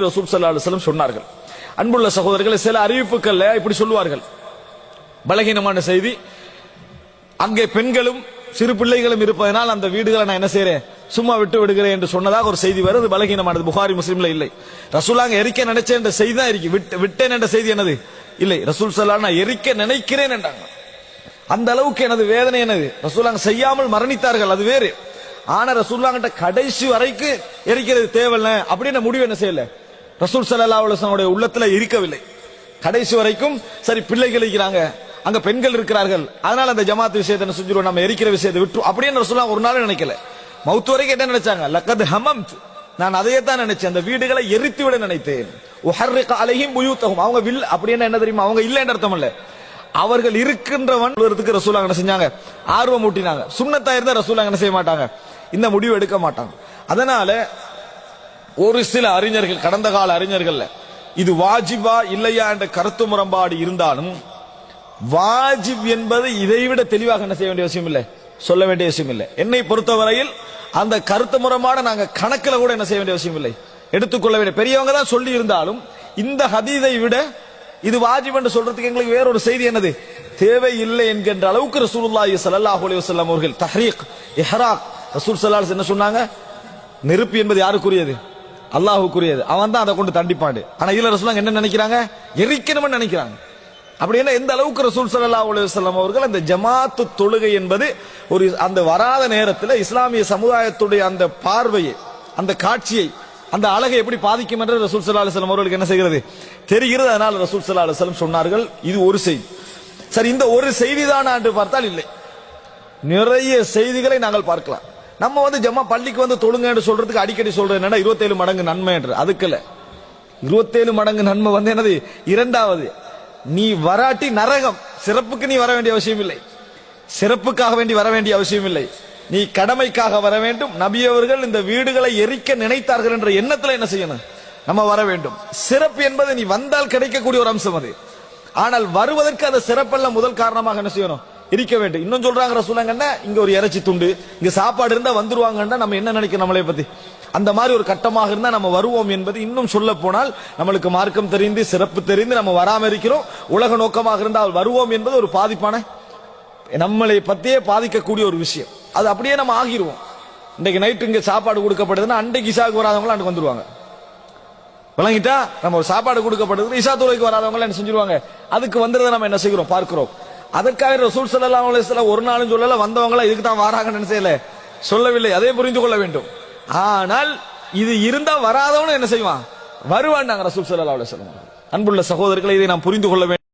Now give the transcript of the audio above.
ரசூல் சல்லா அலுவலம் சொன்னார்கள். அன்புள்ள சகோதரர்களை சில அறிவிப்புகள்ல இப்படி சொல்லுவார்கள். பலகீனமான செய்தி அங்கே பெண்களும் சிறு பிள்ளைகளும் இருப்பதனால் அந்த வீடுகளை நான் என்ன செய்யறேன் சும்மா விட்டு விடுகிறேன் என்று சொன்னதாக ஒரு செய்தி வருது. பலகீனமானது. புகாரி முஸ்லீம்ல இல்லை. ரசூலாங்க எரிக்க நினைச்சேன் என்ற செய்தி தான் இருக்கு. விட்டு விட்டேன் என்ற செய்தி என்னது? இல்லை. ரசூல் சல்லா நான் எரிக்க நினைக்கிறேன் என்றாங்க. அந்த அளவுக்கு எனது வேதனை என்னது? ரசூலாங்க செய்யாமல் மரணித்தார்கள். அது வேறு. ஆனா ரசூல்லாங்கிட்ட கடைசி வரைக்கு எரிக்கிறது தேவையில்ல. அப்படின்னு முடிவு என்ன செய்யல? ரசூல் சல்லா அலுவலனுடைய உள்ளத்துல இருக்கவில்லை. கடைசி வரைக்கும் சரி பிள்ளைகள் இருக்கிறாங்க. அங்க பெண்கள் இருக்கிறார்கள். அதனால அந்த ஜமாத் விஷயத்தை என்ன செஞ்சிருவோம்? நம்ம எரிக்கிற விஷயத்தை விட்டு அப்படின்னு ரசூலா ஒரு நாள் நினைக்கல. மவுத்து வரைக்கும் என்ன நினைச்சாங்க? லக்கத் ஹமம்த். நான் அதையே தான் நினைச்சேன். அந்த வீடுகளை எரித்து விட நினைத்தேன். அலையும் அலைஹிம் அவங்க வில் அப்படின்னு என்ன தெரியுமா? அவங்க இல்லைன்னு அர்த்தம் இல்ல. அவர்கள் இருக்கின்றவன் வருதுக்கு ரசூலா என்ன செஞ்சாங்க? ஆர்வம் ஊட்டினாங்க. சுண்ணத்தா இருந்தா ரசூலா என்ன செய்ய மாட்டாங்க? இந்த முடிவு எடுக்க மாட்டாங்க. அதனால ஒரு சில அறிஞர்கள் கடந்த கால அறிஞர்கள் இது வாஜிபா இல்லையா என்ற கருத்து முரண்பாடு இருந்தாலும் வாஜிப் என்பது இதைவிட தெளிவாக என்ன செய்ய வேண்டிய அவசியம் இல்லை? சொல்ல வேண்டிய அவசியம் இல்லை. என்னை பொறுத்தவரையில் அந்த கருத்து முரண்பாட நாங்கள் கணக்கில் கூட என்ன செய்ய வேண்டிய அவசியம் இல்லை. எடுத்துக்கொள்ள வேண்டிய பெரியவங்க தான் சொல்லி இருந்தாலும் இந்த ஹதீதை விட இது வாஜிப் என்று சொல்றதுக்கு எங்களுக்கு வேறொரு செய்தி என்னது? தேவை இல்லை என்கின்ற அளவுக்கு ரசூலுல்லாஹி ஸல்லல்லாஹு அலைஹி வஸல்லம் அவர்கள் தஹ்ரீக் இஹ்ராக் ரசூல் ஸல்லல்லாஹு அலைஹி என்ன சொன்னாங்க? நெருப்பு என்பது யாருக்குரியது? அல்லாஹுக்குரியது. அவன் தான் அதை கொண்டு தண்டிப்பாடு. ஆனா இதுல ரசூலாங்க என்ன நினைக்கிறாங்க? எரிக்கணும்னு நினைக்கிறாங்க. அப்படின்னா எந்த அளவுக்கு ரசூல் சல்லா அலுவலம் அவர்கள் அந்த ஜமாத்து தொழுகை என்பது ஒரு அந்த வராத நேரத்தில் இஸ்லாமிய சமுதாயத்துடைய அந்த பார்வையை அந்த காட்சியை அந்த அழகை எப்படி பாதிக்கும் என்று ரசூல் சல்லா அலுவலம் அவர்களுக்கு என்ன செய்கிறது? தெரிகிறது. அதனால் ரசூல் சல்லா அலுவலம் சொன்னார்கள் இது ஒரு செய்தி. சரி இந்த ஒரு செய்தி தான் என்று பார்த்தால் இல்லை. நிறைய செய்திகளை நாங்கள் பார்க்கலாம். நம்ம வந்து ஜம்மா பள்ளிக்கு வந்து தொழுங்கன்னு சொல்றதுக்கு அடிக்கடி சொல்றது என்னன்னா இருபத்தேழு மடங்கு நன்மை என்று. அதுக்குல இருபத்தேழு மடங்கு நன்மை வந்து என்னது? இரண்டாவது நீ வராட்டி நரகம். சிறப்புக்கு நீ வர வேண்டிய அவசியம் இல்லை. சிறப்புக்காக வேண்டி வர வேண்டிய அவசியம் இல்லை. நீ கடமைக்காக வர வேண்டும். நபியவர்கள் இந்த வீடுகளை எரிக்க நினைத்தார்கள் என்ற எண்ணத்துல என்ன செய்யணும்? நம்ம வர வேண்டும். சிறப்பு என்பது நீ வந்தால் கிடைக்கக்கூடிய ஒரு அம்சம் அது. ஆனால் வருவதற்கு அந்த சிறப்பெல்லாம் முதல் காரணமாக என்ன செய்யணும்? இருக்க வேண்டும். இன்னும் சொல்றாங்க ரசூலங்கன்னா இங்க ஒரு இறைச்சி துண்டு இங்க சாப்பாடு இருந்தா வந்துருவாங்கன்னா நம்ம என்ன நினைக்கிறோம் நம்மளை பத்தி? அந்த மாதிரி ஒரு கட்டமாக இருந்தா நம்ம வருவோம் என்பது இன்னும் சொல்ல போனால் நம்மளுக்கு மார்க்கம் தெரிந்து சிறப்பு தெரிந்து நம்ம வராம இருக்கிறோம். உலக நோக்கமாக இருந்தால் வருவோம் என்பது ஒரு பாதிப்பான நம்மளை பத்தியே பாதிக்கக்கூடிய ஒரு விஷயம். அது அப்படியே நம்ம ஆகிருவோம். இன்னைக்கு நைட்டு இங்க சாப்பாடு கொடுக்கப்படுதுன்னா அன்றைக்கு இசாவுக்கு வராதவங்களாம் அன்றைக்கு வந்துருவாங்க. விளங்கிட்டா? நம்ம ஒரு சாப்பாடு கொடுக்கப்படுது இசா துறைக்கு வராதவங்க என்ன செஞ்சிருவாங்க? அதுக்கு வந்ததை நம்ம என்ன செய்கிறோம்? பார்க்கிறோம். அதற்காக ரசூல் ஸல்லல்லாஹு அலைஹி ஒரு நாளும் சொல்லல வந்தவங்களா இதுக்கு தான் வராங்கன்னு என்ன செய்யல சொல்லவில்லை அதே புரிந்து கொள்ள வேண்டும். ஆனால் இது இருந்தா வராதவனும் என்ன செய்வான்? வருவான் நாங்க ரசூல் சல்லா அலுவலம் அன்புள்ள சகோதரர்களை இதை நாம் புரிந்து கொள்ள வேண்டும்.